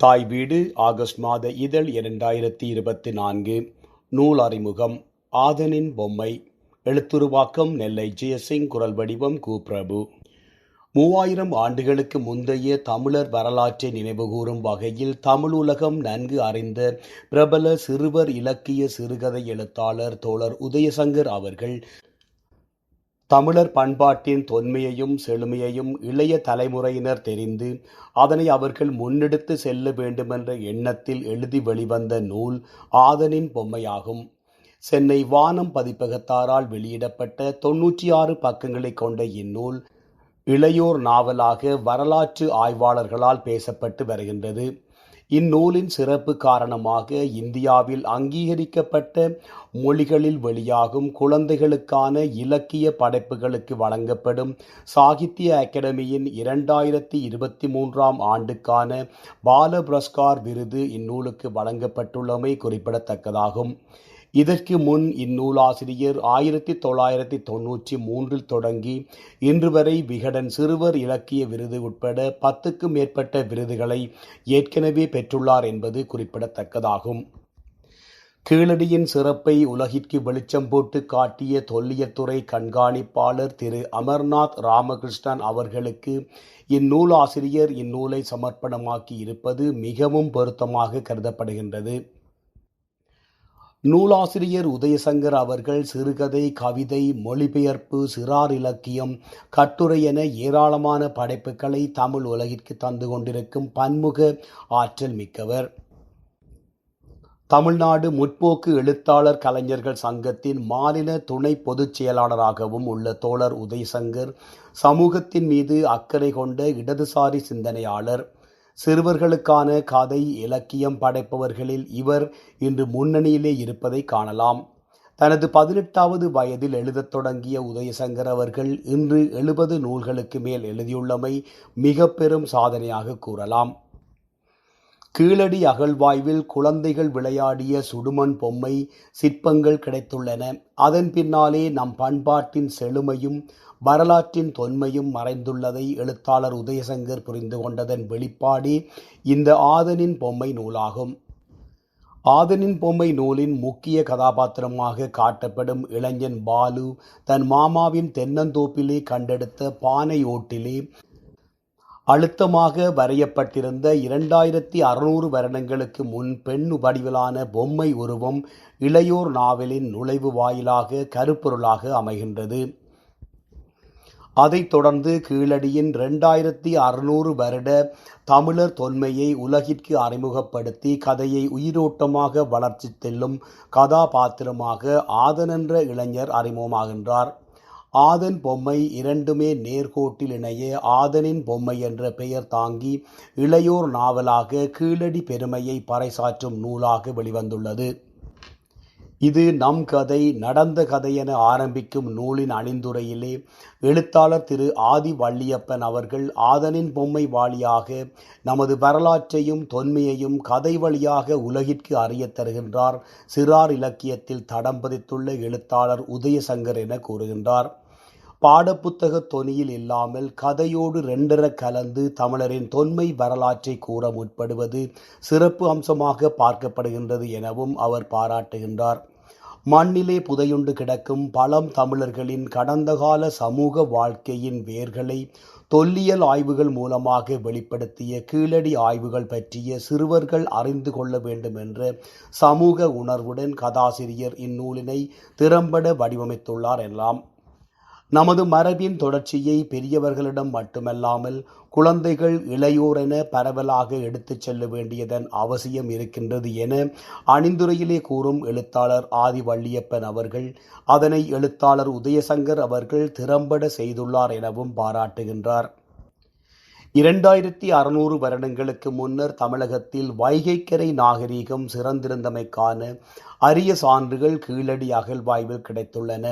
தாய் வீடு ஆகஸ்ட் மாத இதழ் இரண்டாயிரத்தி இருபத்தி நான்கு. நூல் அறிமுகம் ஆதனின் பொம்மை. எழுத்துருவாக்கம் நெல்லை ஜெயசிங் குரல் வடிவம் கு பிரபு மூவாயிரம் ஆண்டுகளுக்கு முந்தைய தமிழர் வரலாற்றை நினைவுகூரும் வகையில் தமிழுலகம் நன்கு அறிந்த பிரபல சிறுவர் இலக்கிய சிறுகதை எழுத்தாளர் தோழர் உதயசங்கர் அவர்கள் தமிழர் பண்பாட்டின் தொன்மையையும் செழுமையையும் இளைய தலைமுறையினர் தெரிந்து அதனை அவர்கள் முன்னெடுத்து செல்ல வேண்டுமென்ற எண்ணத்தில் எழுதி வெளிவந்த நூல் ஆதனின் பொம்மையாகும். சென்னை வானம் பதிப்பகத்தாரால் வெளியிடப்பட்ட தொன்னூற்றி ஆறு பக்கங்களை கொண்ட இந்நூல் இளையோர் நாவலாக வரலாற்று ஆய்வாளர்களால் பேசப்பட்டு வருகின்றது. இந்நூலின் சிறப்பு காரணமாக இந்தியாவில் அங்கீகரிக்கப்பட்ட மொழிகளில் வெளியாகும் குழந்தைகளுக்கான இலக்கிய படைப்புகளுக்கு வழங்கப்படும் சாகித்ய அகாடமியின் இரண்டாயிரத்தி இருபத்தி மூன்றாம் ஆண்டுக்கான பால புரஸ்கார் விருது இந்நூலுக்கு வழங்கப்பட்டுள்ளமை குறிப்பிடத்தக்கதாகும். இதற்கு முன் இந்நூலாசிரியர் ஆயிரத்தி தொள்ளாயிரத்தி தொன்னூற்றி மூன்றில் தொடங்கி இன்று வரை விகடன் சிறுவர் இலக்கிய விருது உட்பட பத்துக்கும் மேற்பட்ட விருதுகளை ஏற்கனவே பெற்றுள்ளார் என்பது குறிப்பிடத்தக்கதாகும். கீழடியின் சிறப்பை உலகிற்கு வெளிச்சம் போட்டு காட்டிய தொல்லியத்துறை கண்காணிப்பாளர் திரு அமர்நாத் ராமகிருஷ்ணன் அவர்களுக்கு இந்நூலாசிரியர் இந்நூலை சமர்ப்பணமாக்கி இருப்பது மிகவும் பொருத்தமாக கருதப்படுகின்றது. நூலாசிரியர் உதயசங்கர் அவர்கள் சிறுகதை கவிதை மொழிபெயர்ப்பு சிறார் இலக்கியம் கட்டுரை என ஏராளமான படைப்புகளை தமிழ் உலகிற்கு தந்து கொண்டிருக்கும் பன்முக ஆற்றல் மிக்கவர். தமிழ்நாடு முற்போக்கு எழுத்தாளர் கலைஞர்கள் சங்கத்தின் மாநில துணை பொதுச் செயலாளராகவும் உள்ள தோழர் உதயசங்கர் சமூகத்தின் மீது அக்கறை கொண்ட இடதுசாரி சிந்தனையாளர் சிறுவர்களுக்கான கதை இலக்கியம் படைப்பவர்களில் இவர் இன்று முன்னணியிலே இருப்பதை காணலாம். தனது பதினெட்டாவது வயதில் எழுதத் தொடங்கிய உதயசங்கர் அவர்கள் இன்று எழுபது நூல்களுக்கு மேல் எழுதியுள்ளமை மிக பெரும் சாதனையாக கூறலாம். கீழடி அகழ்வாய்வில் குழந்தைகள் விளையாடிய சுடுமண் பொம்மை சிற்பங்கள் கிடைத்துள்ளன. அதன் பின்னாலே நம் பண்பாட்டின் செழுமையும் வரலாற்றின் தொன்மையும் மறைந்துள்ளதை எழுத்தாளர் உதயசங்கர் புரிந்து கொண்டதன் வெளிப்பாடே இந்த ஆதனின் பொம்மை நூலாகும். ஆதனின் பொம்மை நூலின் முக்கிய கதாபாத்திரமாக காட்டப்படும் இளைஞன் பாலு தன் மாமாவின் தென்னந்தோப்பிலே கண்டெடுத்த பானை ஓட்டிலே அழுத்தமாக வரையப்பட்டிருந்த இரண்டாயிரத்தி அறுநூறு வருடங்களுக்கு முன் பெண் வடிவிலான பொம்மை உருவம் இளையோர் நாவலின் நுழைவு வாயிலாக கருப்பொருளாக அமைகின்றது. அதைத் தொடர்ந்து கீழடியின் இரண்டாயிரத்தி அறுநூறு வருட தமிழர் தொன்மையை உலகிற்கு அறிமுகப்படுத்தி கதையை உயிரோட்டமாக வளர்ச்சி செல்லும் கதாபாத்திரமாக ஆதன் என்ற இளைஞர் அறிமுகமாகின்றார். ஆதன் பொம்மை இரண்டுமே நேர்கோட்டில் இணைய ஆதனின் பொம்மை என்ற பெயர் தாங்கி இளையோர் நாவலாக கீழடி பெருமையை பறைசாற்றும் நூலாக வெளிவந்துள்ளது. இது நம் கதை நடந்த கதை என ஆரம்பிக்கும் நூலின் அணிந்துரையிலே எழுத்தாளர் திரு ஆதி வள்ளியப்பன் அவர்கள் ஆதனின் பொம்மை வாளியாக நமது வரலாற்றையும் தொன்மையையும் கதை வழியாக உலகிற்கு அறியத் தருகின்றார். சிறார் இலக்கியத்தில் தடம் பதித்துள்ள எழுத்தாளர் உதயசங்கர் என கூறுகின்றார். பாடப்புத்தக தொனியில் இல்லாமல் கதையோடு ரெண்டர கலந்து தமிழரின் தொன்மை வரலாற்றை கூற முற்படுவது சிறப்பு அம்சமாக பார்க்கப்படுகின்றது எனவும் அவர் பாராட்டுகின்றார். மண்ணிலே புதையுண்டு கிடக்கும் பழம் தமிழர்களின் கடந்த கால சமூக வாழ்க்கையின் வேர்களை தொல்லியல் ஆய்வுகள் மூலமாக வெளிப்படுத்திய கீழடி ஆய்வுகள் பற்றிய சிறுவர்கள் அறிந்து கொள்ள வேண்டும் என்ற சமூக உணர்வுடன் கதாசிரியர் இந்நூலினை திறம்பட வடிவமைத்துள்ளார் எனலாம். நமது மரபின் தொடர்ச்சியை பெரியவர்களிடம் மட்டுமல்லாமல் குழந்தைகள் இளையோர் என பரவலாக எடுத்துச் செல்ல வேண்டியதன் அவசியம் இருக்கின்றது என அணிந்துரையிலே கூறும் எழுத்தாளர் ஆதி வள்ளியப்பன் அவர்கள் அதனை எழுத்தாளர் உதயசங்கர் அவர்கள் திறம்பட செய்துள்ளார் எனவும் பாராட்டுகின்றார். இரண்டாயிரத்தி அறுநூறு வருடங்களுக்கு முன்னர் தமிழகத்தில் வைகைக்கரை நாகரீகம் சிறந்திருந்தமைக்கான அரிய சான்றுகள் கீழடி அகழ்வாய்வில் கிடைத்துள்ளன.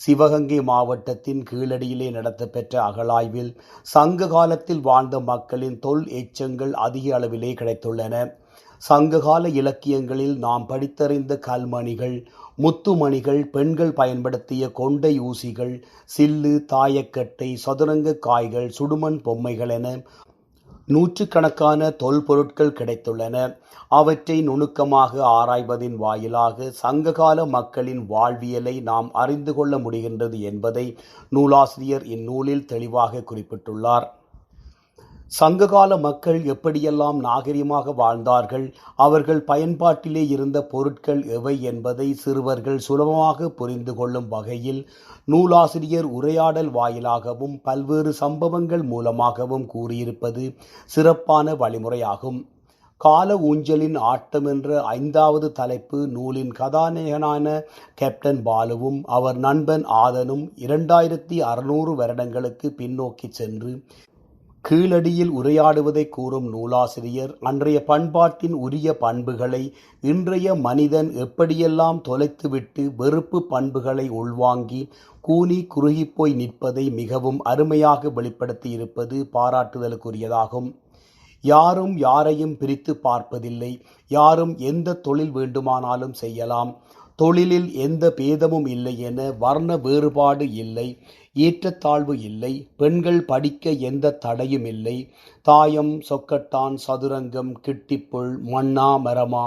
சிவகங்கை மாவட்டத்தின் கீழடியிலே நடத்தப்பெற்ற அகழாய்வில் சங்க காலத்தில் வாழ்ந்த மக்களின் தொல் எச்சங்கள் அதிக அளவிலே கிடைத்துள்ளன. சங்ககால இலக்கியங்களில் நாம் படித்தறிந்த கல்மணிகள் முத்துமணிகள் பெண்கள் பயன்படுத்திய கொண்டை ஊசிகள் சில்லு தாயக்கட்டை சதுரங்க காய்கள் சுடுமண் பொம்மைகள் என நூற்றுக்கணக்கான தொல்பொருட்கள் கிடைத்துள்ளன. அவற்றை நுணுக்கமாக ஆராய்வதின் வாயிலாக சங்ககால மக்களின் வாழ்வியலை நாம் அறிந்து கொள்ள முடிகின்றது என்பதை நூலாசிரியர் இந்நூலில் தெளிவாக குறிப்பிட்டுள்ளார். சங்ககால மக்கள் எப்படியெல்லாம் நாகரிகமாக வாழ்ந்தார்கள் அவர்கள் பயன்பாட்டிலே இருந்த பொருட்கள் எவை என்பதை சிறுவர்கள் சுலபமாக புரிந்து கொள்ளும் வகையில் நூலாசிரியர் உரையாடல் வாயிலாகவும் பல்வேறு சம்பவங்கள் மூலமாகவும் கூறியிருப்பது சிறப்பான வழிமுறையாகும். கால ஊஞ்சலின் ஆட்டம் என்ற ஐந்தாவது தலைப்பு நூலின் கதாநாயகனான கேப்டன் பாலுவும் அவர் நண்பன் ஆதனும் இரண்டாயிரத்தி அறுநூறு வருடங்களுக்கு பின்னோக்கி சென்று கீழடியில் உரையாடுவதை கூறும் நூலாசிரியர் அன்றைய பண்பாட்டின் உரிய பண்புகளை இன்றைய மனிதன் எப்படியெல்லாம் தொலைத்துவிட்டு வெறுப்பு பண்புகளை உள்வாங்கி கூனி குறுகிப்போய் நிற்பதை மிகவும் அருமையாக வெளிப்படுத்தி இருப்பது பாராட்டுதலுக்குரியதாகும். யாரும் யாரையும் பிரித்து பார்ப்பதில்லை. யாரும் எந்த தொழில் வேண்டுமானாலும் செய்யலாம். தொழிலில் எந்த பேதமும் இல்லை என வர்ண வேறுபாடு இல்லை ஏற்றத்தாழ்வு இல்லை பெண்கள் படிக்க எந்த தடையும் இல்லை. தாயம் சொக்கட்டான் சதுரங்கம் கிட்டிப்புள் மண்ணா மரமா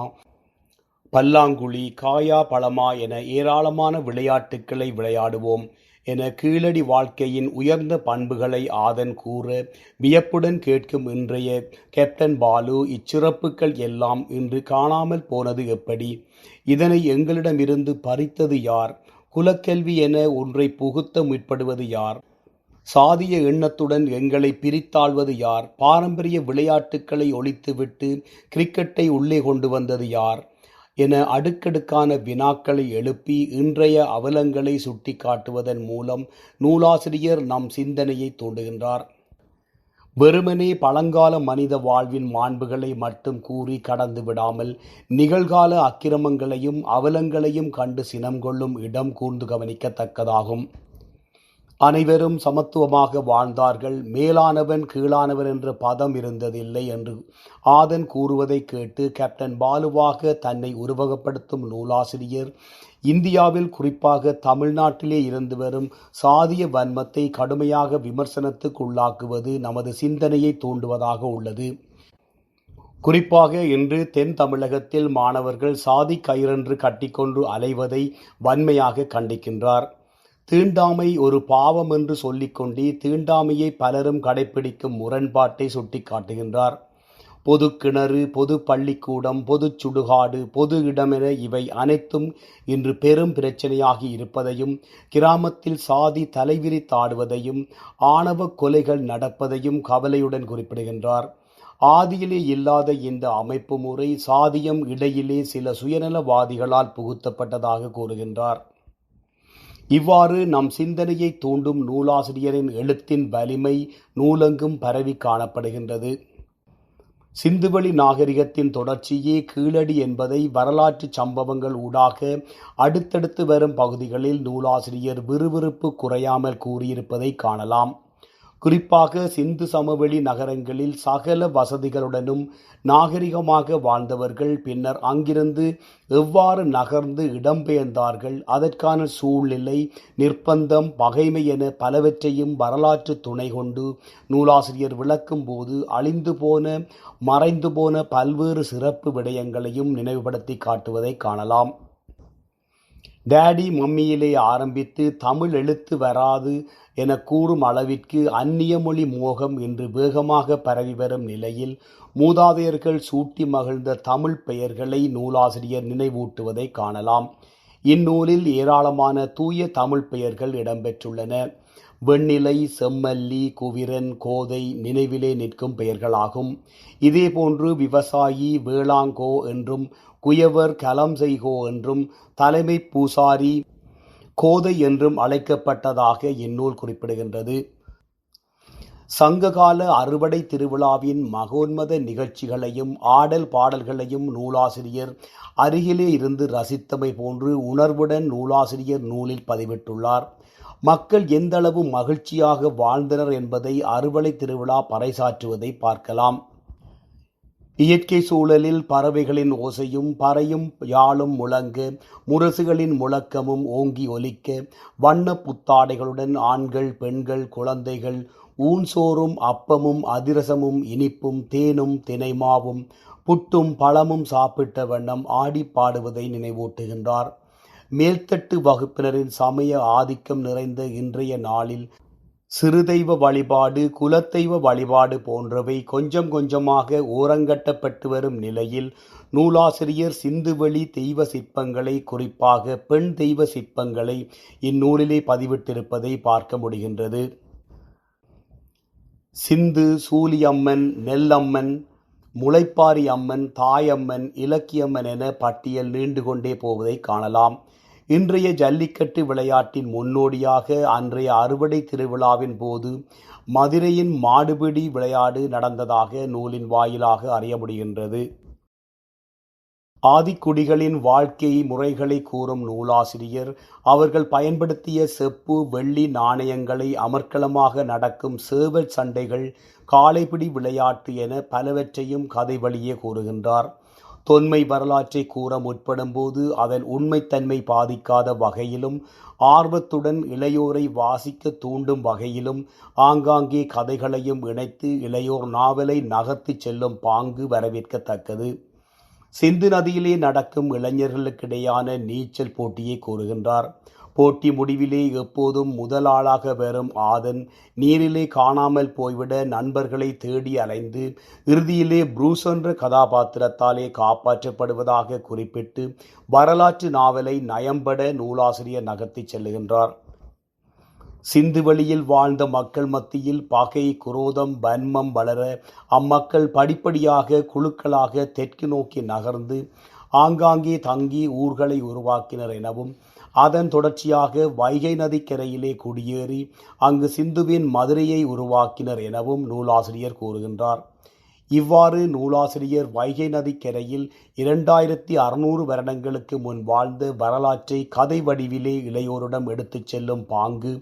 பல்லாங்குழி காயா பழமா என ஏராளமான விளையாட்டுக்களை விளையாடுவோம். என கீழடி வாழ்க்கையின் உயர்ந்த பண்புகளை ஆதன் கூற வியப்புடன் கேட்கும் இன்றைய கேப்டன் பாலு இச்சிறப்புகள் எல்லாம் இன்று காணாமல் போனது எப்படி? இதனை எங்களிடமிருந்து பறித்தது யார்? குலக்கல்வி என ஒன்றை புகுத்த முற்படுவது யார்? சாதிய எண்ணத்துடன் எங்களை பிரித்தாழ்வது யார்? பாரம்பரிய விளையாட்டுக்களை ஒழித்துவிட்டு கிரிக்கெட்டை உள்ளே கொண்டு வந்தது யார்? என அடுக்கடுக்கான வினாக்களை எழுப்பி இன்றைய அவலங்களை சுட்டிக்காட்டுவதன் மூலம் நூலாசிரியர் நம் சிந்தனையை தூண்டுகின்றார். வெறுமனே பழங்கால மனித வாழ்வின் மாண்புகளை மட்டும் கூறி கடந்து விடாமல் நிகழ்கால அக்கிரமங்களையும் அவலங்களையும் கண்டு சினம் கொள்ளும் இடம் கூர்ந்து கவனிக்கத்தக்கதாகும். அனைவரும் சமத்துவமாக வாழ்ந்தார்கள். மேலானவன் கீழானவன் என்ற பதம் இருந்ததில்லை என்று ஆதன் கூறுவதை கேட்டு கேப்டன் பாலுவாக தன்னை உருவகப்படுத்தும் நூலாசிரியர் இந்தியாவில் குறிப்பாக தமிழ்நாட்டிலே இருந்து வரும் சாதிய வன்மத்தை கடுமையாக விமர்சனத்துக்கு உள்ளாக்குவது நமது சிந்தனையை தூண்டுவதாக உள்ளது. குறிப்பாக இன்று தென் தமிழகத்தில் மாணவர்கள் சாதி கயிறென்று கட்டிக்கொண்டு அலைவதை வன்மையாக கண்டிக்கின்றார். தீண்டாமை ஒரு பாவம் என்று சொல்லிக்கொண்டே தீண்டாமையை பலரும் கடைபிடிக்கும் முரண்பாட்டை சுட்டிக்காட்டுகின்றார். பொது கிணறு பொது பள்ளிக்கூடம் பொது சுடுகாடு பொது இடமென இவை அனைத்தும் இன்று பெரும் பிரச்சனையாகி இருப்பதையும் கிராமத்தில் சாதி தலைவிரித்தாடுவதையும் ஆணவ கொலைகள் நடப்பதையும் கவலையுடன் குறிப்பிடுகின்றார். ஆதியிலே இல்லாத இந்த அமைப்பு முறை சாதியம் இடையிலே சில சுயநலவாதிகளால் புகுத்தப்பட்டதாக கூறுகின்றார். இவ்வாறு நம் சிந்தனையை தூண்டும் நூலாசிரியரின் எழுத்தின் வலிமை நூலெங்கும் பரவி காணப்படுகின்றது. சிந்துவெளி நாகரிகத்தின் தொடர்ச்சியே கீழடி என்பதை வரலாற்று சம்பவங்கள் ஊடாக அடுத்தடுத்து வரும் பகுதிகளில் நூலாசிரியர் விறுவிறுப்பு குறையாமல் கூறியிருப்பதை காணலாம். குறிப்பாக சிந்து சமவெளி நகரங்களில் சகல வசதிகளுடனும் நாகரிகமாக வாழ்ந்தவர்கள் பின்னர் அங்கிருந்து எவ்வாறு நகர்ந்து இடம்பெயர்ந்தார்கள் அதற்கான சூழ்நிலை நிர்பந்தம் பகைமை என பலவற்றையும் வரலாற்று துணை கொண்டு நூலாசிரியர் விளக்கும் போது அழிந்து போன மறைந்து போன பல்வேறு சிறப்பு விடயங்களையும் நினைவுபடுத்தி காட்டுவதை காணலாம். டேடி மம்மியிலே ஆரம்பித்து தமிழ் எழுத்து வராது என கூறும் அளவிற்கு அந்நிய மொழி மோகம் என்று வேகமாக பரவி வரும் நிலையில் மூதாதையர்கள் சூட்டி மகிழ்ந்த தமிழ் பெயர்களை நூலாசிரியர் நினைவூட்டுவதை காணலாம். இந்நூலில் ஏராளமான தூய தமிழ் பெயர்கள் இடம்பெற்றுள்ளன. வெண்ணிலை செம்மல்லி குவிரன் கோதை நினைவிலே நிற்கும் பெயர்களாகும். இதேபோன்று விவசாயி வேளாங்கோ என்றும் குயவர் கலம் செய்கோ என்றும் தலைமை பூசாரி கோதை என்றும் அழைக்கப்பட்டதாக இந்நூல் குறிப்பிடுகின்றது. சங்ககால அறுவடை திருவிழாவின் மகோன்மத நிகழ்ச்சிகளையும் ஆடல் பாடல்களையும் நூலாசிரியர் அருகிலே இருந்து ரசித்தமை போன்று உணர்வுடன் நூலாசிரியர் நூலில் பதிவிட்டுள்ளார். மக்கள் எந்தளவு மகிழ்ச்சியாக வாழ்ந்தனர் என்பதை அறுவடை திருவிழா பறைசாற்றுவதை பார்க்கலாம். இயற்கை சூழலில் பறவைகளின் ஓசையும் பறையும் யாழும் முழங்க முரசுகளின் முழக்கமும் ஓங்கி ஒலிக்க வண்ண புத்தாடைகளுடன் ஆண்கள் பெண்கள் குழந்தைகள் ஊன்சோறும் அப்பமும் அதிரசமும் இனிப்பும் தேனும் தினைமாவும் புட்டும் பழமும் சாப்பிட்ட வண்ணம் ஆடி பாடுவதை நினைவூட்டுகின்றார். மேல்தட்டு வகுப்பினரின் சமய ஆதிக்கம் நிறைந்த இன்றைய நாளில் சிறுதெய்வ வழிபாடு குலத்தெய்வ வழிபாடு போன்றவை கொஞ்சம் கொஞ்சமாக ஓரங்கட்டப்பட்டு வரும் நிலையில் நூலாசிரியர் சிந்துவெளி தெய்வ சிற்பங்களை குறிப்பாக பெண் தெய்வ சிற்பங்களை இந்நூலிலே பதிவிட்டிருப்பதை பார்க்க முடிகின்றது. சிந்து சூலியம்மன் நெல்லம்மன் முளைப்பாரி அம்மன் தாயம்மன் இலக்கியம்மன் என பட்டியல் நீண்டு கொண்டே போவதை காணலாம். இன்றைய ஜல்லிக்கட்டு விளையாட்டின் முன்னோடியாக அன்றைய அறுவடை திருவிழாவின் போது மதுரையின் மாடுபிடி விளையாடு நடந்ததாக நூலின் வாயிலாக அறிய முடிகின்றது. ஆதிக்குடிகளின் வாழ்க்கை முறைகளை கூறும் நூலாசிரியர் அவர்கள் பயன்படுத்திய செப்பு வெள்ளி நாணயங்களை அமர்க்களமாக நடக்கும் சேவல் சண்டைகள் காளைபிடி விளையாட்டு என பலவற்றையும் கதை வழியே கூறுகின்றார். தொன்மை வரலாற்றை கூற முற்படும்போது அதன் உண்மைத்தன்மை பாதிக்காத வகையிலும் ஆர்வத்துடன் இளையோரை வாசிக்க தூண்டும் வகையிலும் ஆங்காங்கே கதைகளையும் இணைத்து இளையோர் நாவலை நகர்த்திச் செல்லும் பாங்கு வரவேற்கத்தக்கது. சிந்து நதியிலே நடக்கும் இளைஞர்களுக்கிடையான நீச்சல் போட்டியை கூறுகின்றார். போட்டி முடிவிலே எப்போதும் முதலாளாக வரும் ஆதன் நீரிலே காணாமல் போய்விட நண்பர்களை தேடி அலைந்து இறுதியிலே புரூஸ் என்ற கதாபாத்திரத்தாலே காப்பாற்றப்படுவதாக குறிப்பிட்டு வரலாற்று நாவலை நயம்பட நூலாசிரியர் நகர்த்திச் செல்லுகின்றார். சிந்துவெளியில் வாழ்ந்த மக்கள் மத்தியில் பகை குரோதம் வன்மம் வளர அம்மக்கள் படிப்படியாக குழுக்களாக தெற்கு நோக்கி நகர்ந்து ஆங்காங்கே தங்கி ஊர்களை உருவாக்கினர் எனவும் அதன் தொடர்ச்சியாக வைகை நதிக்கரையிலே குடியேறி அங்கு சிந்துவின் மதுரையை உருவாக்கினர் எனவும் நூலாசிரியர் கூறுகின்றார். இவ்வாறு நூலாசிரியர் வைகை நதிக்கரையில் இரண்டாயிரத்தி அறுநூறு வருடங்களுக்கு முன் வாழ்ந்த வரலாற்றை கதை வடிவிலே இளையோரிடம் எடுத்துச் செல்லும் பாங்கு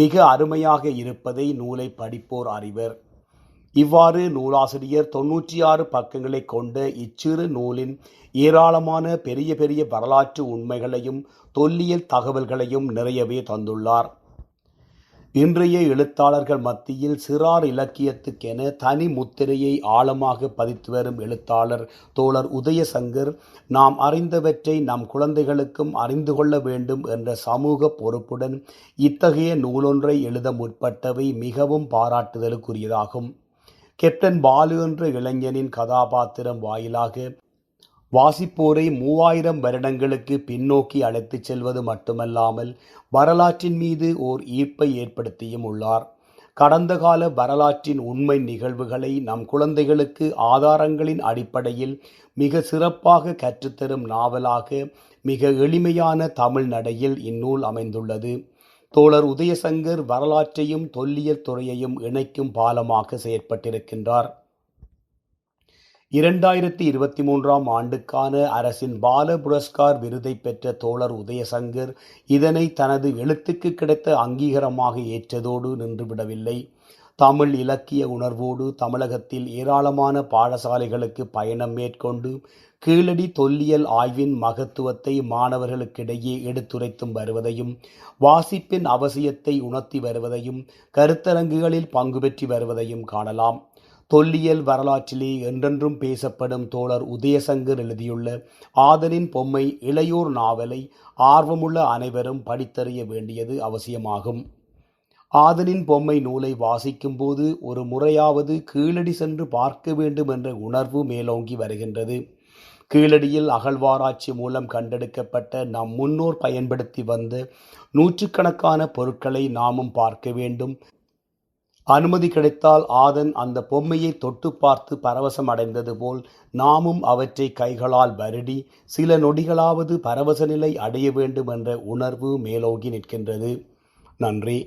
மிக அருமையாக இருப்பதை நூலை படிப்போர் அறிவர். இவ்வாறு நூலாசிரியர் தொன்னூற்றி ஆறு பக்கங்களை கொண்ட இச்சிறு நூலின் ஏராளமான பெரிய பெரிய வரலாற்று உண்மைகளையும் தொல்லியல் தகவல்களையும் நிறையவே தந்துள்ளார். இன்றைய எழுத்தாளர்கள் மத்தியில் சிறார் இலக்கியத்துக்கென தனி முத்திரையை ஆழமாக பதித்து வரும் எழுத்தாளர் தோழர் உதயசங்கர் நாம் அறிந்தவற்றை நம் குழந்தைகளுக்கும் அறிந்து கொள்ள வேண்டும் என்ற சமூக பொறுப்புடன் இத்தகைய நூலொன்றை எழுத முற்பட்டவை மிகவும் பாராட்டுதலுக்குரியதாகும். கெப்டன் பாலு என்ற இளைஞனின் கதாபாத்திரம் வாயிலாக வாசிப்போரை மூவாயிரம் வருடங்களுக்கு பின்னோக்கி அழைத்துச் செல்வது மட்டுமல்லாமல் வரலாற்றின் மீது ஓர் ஈர்ப்பை ஏற்படுத்தியும் உள்ளார். கடந்த கால வரலாற்றின் உண்மை நிகழ்வுகளை நம் குழந்தைகளுக்கு ஆதாரங்களின் அடிப்படையில் மிக சிறப்பாக கற்றுத்தரும் நாவலாக மிக எளிமையான தமிழ் நடையில் இந்நூல் அமைந்துள்ளது. தோழர் உதயசங்கர் வரலாற்றையும் தொல்லியல் துறையையும் இணைக்கும் பாலமாக செயற்பட்டிருக்கின்றார். இரண்டாயிரத்தி இருபத்தி மூன்றாம் ஆண்டுக்கான அரசின் பால புரஸ்கார் விருதை பெற்ற தோழர் உதயசங்கர் இதனை தனது எழுத்துக்கு கிடைத்த அங்கீகாரமாக ஏற்றதோடு நின்றுவிடவில்லை. தமிழ் இலக்கிய உணர்வோடு தமிழகத்தில் ஏராளமான பாடசாலைகளுக்கு பயணம் மேற்கொண்டு கீழடி தொல்லியல் ஆய்வின் மகத்துவத்தை மாணவர்களுக்கிடையே எடுத்துரைத்தும் வருவதையும் வாசிப்பின் அவசியத்தை உணர்த்தி வருவதையும் கருத்தரங்குகளில் பங்கு பெற்றி வருவதையும் காணலாம். தொல்லியல் வரலாற்றிலே என்றென்றும் பேசப்படும் தோழர் உதயசங்கர் எழுதியுள்ள ஆதலின் பொம்மை இளையோர் நாவலை ஆர்வமுள்ள அனைவரும் படித்தறிய வேண்டியது அவசியமாகும். ஆதலின் பொம்மை நூலை வாசிக்கும்போது ஒரு முறையாவது கீழடி சென்று பார்க்க வேண்டும் என்ற உணர்வு மேலோங்கி வருகின்றது. கீழடியில் அகழ்வாராய்ச்சி மூலம் கண்டெடுக்கப்பட்ட நம் முன்னோர் பயன்படுத்தி வந்த நூற்றுக்கணக்கான பொருட்களை நாமும் பார்க்க வேண்டும். அனுமதி கிடைத்தால் ஆதன் அந்த பொம்மையை தொட்டு பார்த்து பரவசம் அடைந்தது போல் நாமும் அவற்றை கைகளால் வருடி சில நொடிகளாவது பரவச நிலை அடைய வேண்டும் என்ற உணர்வு மேலோங்கி நிற்கின்றது. நன்றி.